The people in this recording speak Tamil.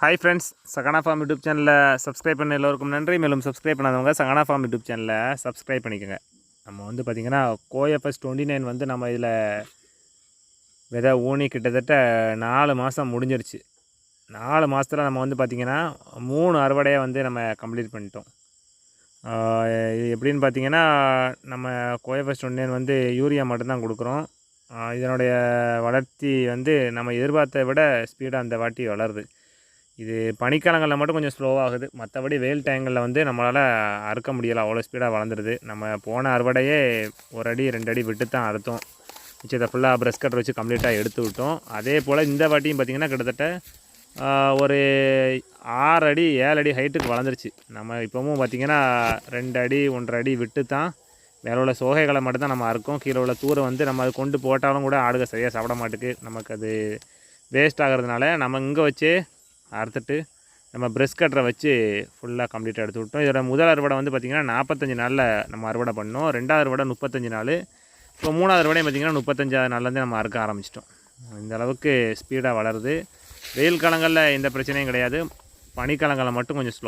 Hi friends Sagana farm YouTube சேனலில் சப்ஸ்கிரைப் பண்ண எல்லோருக்கும் நன்றி. மேலும் சப்ஸ்கிரைப் பண்ணாதவங்க சகனா ஃபார்ம் யூடியூப் சேனலில் சப்ஸ்கிரைப் பண்ணிக்கோங்க. நம்ம வந்து பார்த்திங்கன்னா கோஎஃப்எஸ் டுவெண்ட்டி நைன் வந்து நம்ம இதில் விதை ஊனி கிட்டத்தட்ட நாலு மாதம் முடிஞ்சிருச்சு. நாலு மாதத்தில் நம்ம வந்து பார்த்திங்கன்னா மூணு அறுவடையை வந்து நம்ம கம்ப்ளீட் பண்ணிட்டோம். இது எப்படின்னு பார்த்தீங்கன்னா நம்ம Co F S twenty nine வந்து யூரியா மட்டும்தான் கொடுக்குறோம். இதனுடைய வளர்ச்சி வந்து நம்ம எதிர்பார்த்த விட ஸ்பீடாக அந்த வாட்டி வளருது. இது பனிக்காலங்களில் மட்டும் கொஞ்சம் ஸ்லோவாகுது மற்றபடி வெயில் டைங்களில் வந்து நம்மளால் அறுக்க முடியலை. அவ்வளோ ஸ்பீடாக வளர்ந்துருது. நம்ம போன அறுவடையே ஒரு அடி ரெண்டு அடி விட்டு தான் அறுத்தோம். மிச்சத்தை ஃபுல்லாக ப்ரெஷ் கட்டர் வச்சு கம்ப்ளீட்டாக எடுத்து விட்டோம். அதே போல் இந்த வாட்டியும் பார்த்திங்கன்னா கிட்டத்தட்ட ஒரு ஆறு அடி ஏழு அடி ஹைட்டுக்கு வளர்ந்துருச்சு. நம்ம இப்போவும் பார்த்திங்கன்னா ரெண்டு அடி ஒன்றரை அடி விட்டு தான் மேலே உள்ள சோகைகளை மட்டும் தான் நம்ம அறுக்கோம். கீழே உள்ள தூரை வந்து நம்ம அது கொண்டு போட்டாலும் கூட ஆடுக சரியாக சாப்பிட மாட்டுக்கு. நமக்கு அது வேஸ்ட் ஆகிறதுனால நம்ம இங்கே வச்சு அறுத்துட்டு நம்ம ப்ரெஷ் கட்டரை வச்சு ஃபுல்லாக கம்ப்ளீட்டாக எடுத்து விட்டோம். இதோட முதல் அறுவடை வந்து பார்த்திங்கன்னா நாற்பத்தஞ்சு நாளில் நம்ம அறுவடை பண்ணோம். ரெண்டாவது அறுவடை முப்பத்தஞ்சு நாள். இப்போ மூணாவது அறுவடை பார்த்திங்கன்னா முப்பத்தஞ்சாவது நாள்லேருந்து நம்ம அறுக்க ஆரம்பிச்சிட்டோம். இந்த அளவுக்கு ஸ்பீடாக வளருது. வெயில் காலங்களில் எந்த பிரச்சனையும் கிடையாது. பனிக்காலங்களில் மட்டும் கொஞ்சம் ஸ்லோ